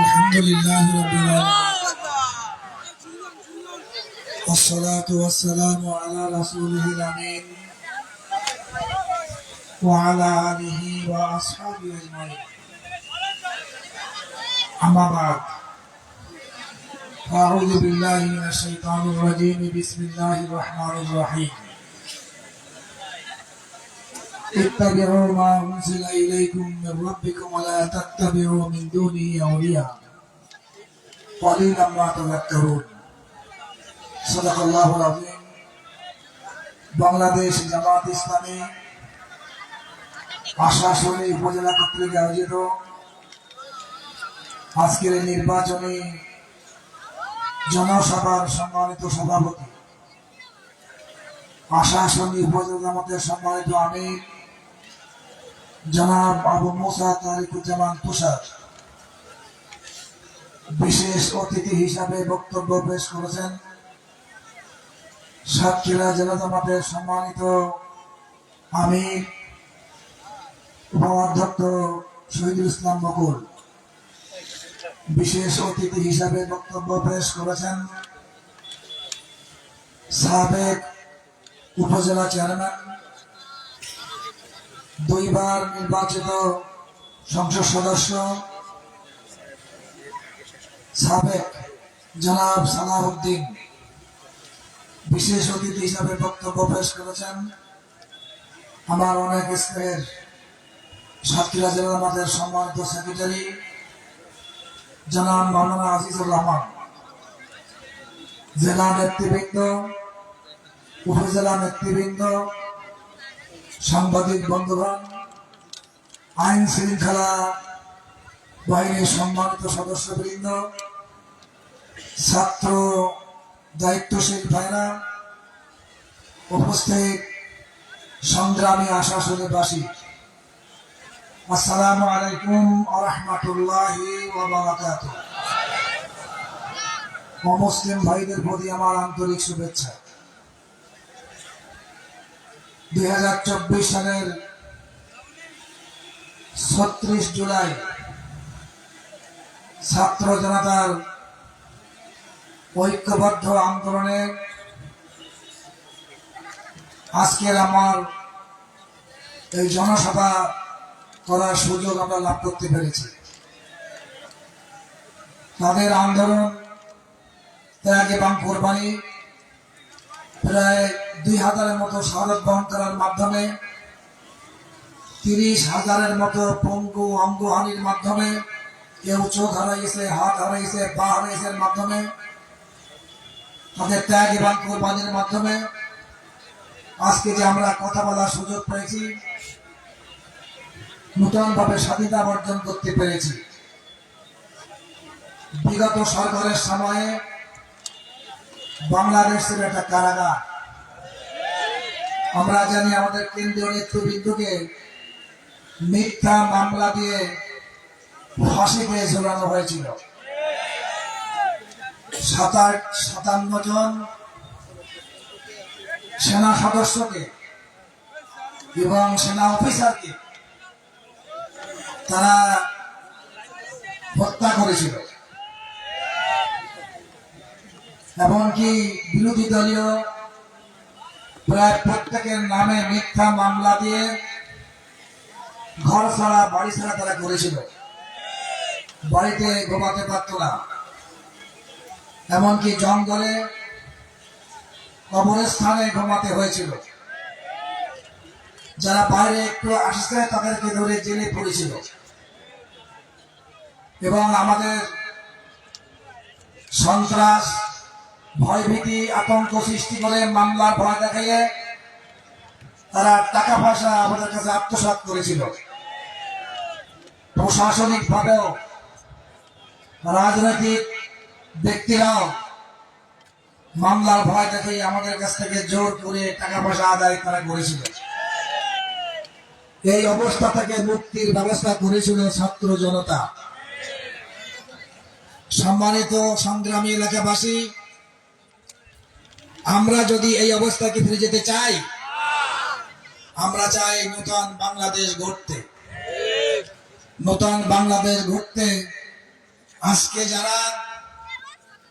الحمد لله رب العالمين. والصلاة والسلام على رسوله الأمين وعلى آله وأصحابه أجمعين. أما بعد أعوذ بالله من الشيطان الرجيم. بسم الله الرحمن الرحيم. اتبعوا ما أنزل إليكم من ربكم ولا تتبعوا من دونه أولياء قليلا ما تذكرون صدق الله العظيم বাংলাদেশ জামাত ইসলামী আশাশুনি উপজেলা কর্তৃক আয়োজিত আজকের এই নির্বাচনী জনসভার সম্মানিত সভাপতি আশাশুনি উপজেলা জামাতের সম্মানিত আমির জনাব আবু মুসা তারিকুজ্জামান তুষার। বিশেষ অতিথি হিসাবে বক্তব্য পেশ করেছেন সাতক্ষীরা জেলা জামাতের সম্মানিত আমির, উপাধ্যক্ষ শহীদুল ইসলাম বকুল। বিশেষ অতিথি হিসাবে বক্তব্য পেশ করেছেন সাবেক উপজেলা চেয়ারম্যান দুইবার নির্বাচিত সংসদ সদস্য, সাবেক জনাব সালাহউদ্দিন, বিশেষ অতিথি হিসাবে বক্তব্য পেশ করেছেন। আমার অনেক স্কুলের সাতক্ষীরা জেলার আমাদের সম্মানিত সেক্রেটারি জনাব মাওলানা আজিজুর রহমান। জেলা নেতৃবৃন্দ, উপজেলা নেতৃবৃন্দ সাংবাদিক বন্ধুগণ, আইন শৃঙ্খলা বাহিনীর সম্মানিত সদস্যবৃন্দ, ছাত্র দায়িত্বশীল ভাইরা, উপস্থিত সংগ্রামী আশাশুনিবাসী আসসালামু আলাইকুম আরহামতুল্লাহি অমুসলিম ভাইদের প্রতি আমার আন্তরিক শুভেচ্ছা। দুই হাজার চব্বিশ সালের ছত্রিশ জুলাই ছাত্র জনতার ঐক্যবদ্ধ আন্দোলনে আজকের আমার এই জনসভা করার সুযোগ আমরা লাভ করতে পেরেছি। তাদের আন্দোলন ত্যাগ এবং কোরবানি, প্রায় দুই হাজারের মতো শাহাদত বহন করার মাধ্যমে, তিরিশ হাজারের মতো পঙ্গু অঙ্গহানির মাধ্যমে, কেউ চোখ হারাইছে, হাত হারাইছে, পা হারাইছে মাধ্যমে, তাদের ত্যাগ এবং কোরবানির মাধ্যমে। আজকে যে আমরা কথা বলার সুযোগ পেয়েছি, নূতনভাবে স্বাধীনতা অর্জন করতে পেরেছি। বিগত সরকারের সময়ে বাংলাদেশের একটা কারাগার আমরা জানি আমাদের কেন্দ্রীয় নেতৃবৃন্দকে মিথ্যা মামলা দিয়ে ফাঁসিতে ঝোলানো হয়েছিল। সাতার সাতান্ন জন সেনা সদস্যকে এবং সেনা অফিসারকে তারা হত্যা করেছিল। এমনকি বিরোধী দলীয় প্রায় প্রত্যেকের নামে মিথ্যা মামলা দিয়ে ঘর ছাড়া বাড়ি ছাড়া তারা করেছিল। বাড়িতে ঘুমাতে পারত না। এমনকি জঙ্গলে কবরস্থানে ঘুমাতে হয়েছিল। যারা বাইরে একটু আসছে, তাদেরকে ধরে জেলে পড়েছিল। এবং আমাদের সন্ত্রাস ভয়ভীতি, আতঙ্ক সৃষ্টি করে মামলার ভয় দেখাইয়ে তারা টাকা পয়সা আমাদের কাছে আত্মসাৎ করেছিল। প্রশাসনিক ভাবেও রাজনৈতিক ব্যক্তিরাও মামলার ভয় দেখে আমাদের কাছ থেকে জোর করে টাকা পয়সা আদায় তারা করেছিল। এই অবস্থা থেকে মুক্তির ব্যবস্থা করেছিল ছাত্র জনতা। সম্মানিত সংগ্রামী এলাকাবাসী আমরা যদি এই অবস্থাকে ফিরে যেতে চাই? আমরা চাই নূতন বাংলাদেশ গড়তে। নতুন বাংলাদেশ গড়তে আজকে যারা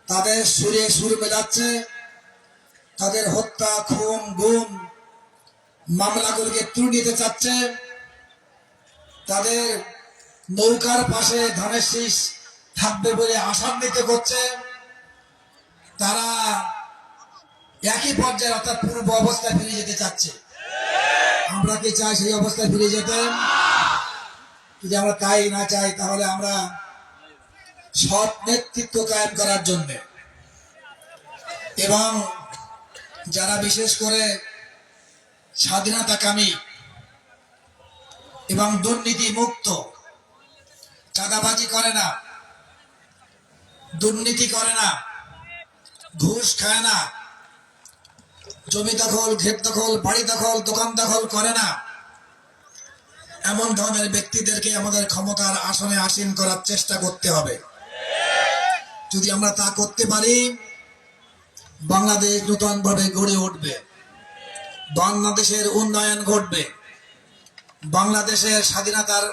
তাদের সুরে সুর বেজাচ্ছে, তাদের হত্যা, খুন, গুম, মামলাগুলোকে তুলে নিতে চাচ্ছে, তাদের নৌকার পাশে ধানের শীষ থাকবে বলে আশান্বিত করছে, তারা একই পর্যায়ে অর্থাৎ পূর্ব অবস্থায় ফিরে যেতে চাচ্ছে। আমরা কি চাই সেই অবস্থায় ফিরে যেতে? যদি আমরা তাই না চাই, তাহলে আমরা সৎ নেতৃত্ব কায়েম করার জন্যে এবং যারা বিশেষ করে স্বাধীনতাকামী এবং দুর্নীতি মুক্ত চাঁদাবাজি করে না, দুর্নীতি করে না, ঘুষ খায় না জমি দখল ক্ষেত দখল, বাড়ি দখল, দোকান দখল করে না। এমন ধরনের ব্যক্তিদেরকে আমাদের ক্ষমতার আসনে আসীন করার চেষ্টা করতে হবে। যদি আমরা তা করতে পারি, বাংলাদেশ নূতনভাবে গড়ে উঠবে। বাংলাদেশের উন্নয়ন ঘটবে। বাংলাদেশের স্বাধীনতার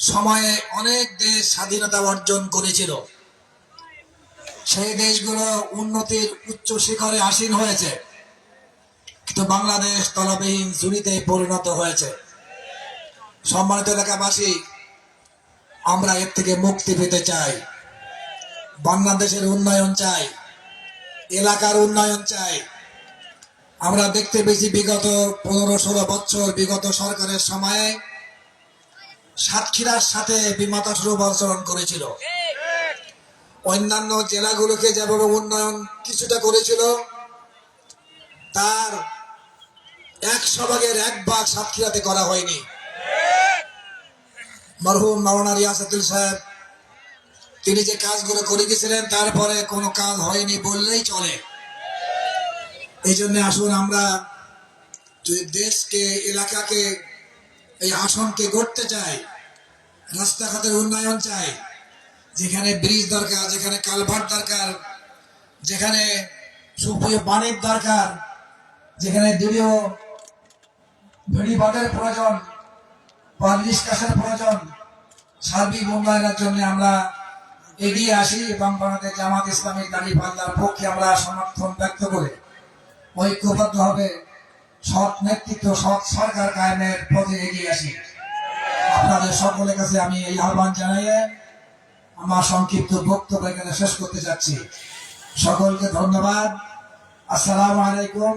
সময়ে অনেক দেশ স্বাধীনতা অর্জন করেছিল। সেই দেশগুলো উন্নতির উচ্চ শিখরে আসীন হয়েছে। কিন্তু বাংলাদেশ তলবিহীন ঝুড়িতে পরিণত হয়েছে। সম্মানিত এলাকাবাসী, আমরা এর থেকে মুক্তি পেতে চাই। বাংলাদেশের উন্নয়ন চাই। এলাকার উন্নয়ন চাই। আমরা দেখতে পেয়েছি বিগত পনেরো ষোলো বছর, বিগত সরকারের সময়ে সাতক্ষীরার সাথে বিমাতা সুলভ আচরণ করেছিল। অন্যান্য জেলাগুলোকে যেভাবে উন্নয়ন কিছুটা করেছিল, তার একশো ভাগের এক ভাগ সাতক্ষীরাতে করা হয়নি। মরহুম মাওলানা রিয়াসাতুল সাহেব, তিনি যে কাজগুলো করে গেছিলেন, তারপরে কোনো কাজ হয়নি বললেই চলে। এই জন্য আসুন আমরা যদি দেশকে, এলাকাকে, এই আসনকে গড়তে চাই, রাস্তাঘাটের উন্নয়ন চাই, যেখানে ব্রিজ দরকার, যেখানে কালভার্ট দরকার, যেখানে সুপ্রিয় পানির দরকার, যেখানে দৃঢ় ভেড়িবাটের প্রয়োজন, বা নিষ্কাশনের প্রয়োজন, সার্বিক উন্নয়নের জন্য আমরা এগিয়ে আসি এবং বাংলাদেশ জামাত ইসলামী দাড়ি পাল্লার পক্ষে আমরা সমর্থন ব্যক্ত করে ঐক্যবদ্ধ হবে, সৎ নেতৃত্ব, সৎ সরকার কায়েমের পথে এগিয়ে আসি। আপনাদের সকলের কাছে আমি এই আহ্বান জানাইয়ে আমার সংক্ষিপ্ত বক্তব্য এখানে শেষ করতে যাচ্ছি। সকলকে ধন্যবাদ। আসসালামু আলাইকুম।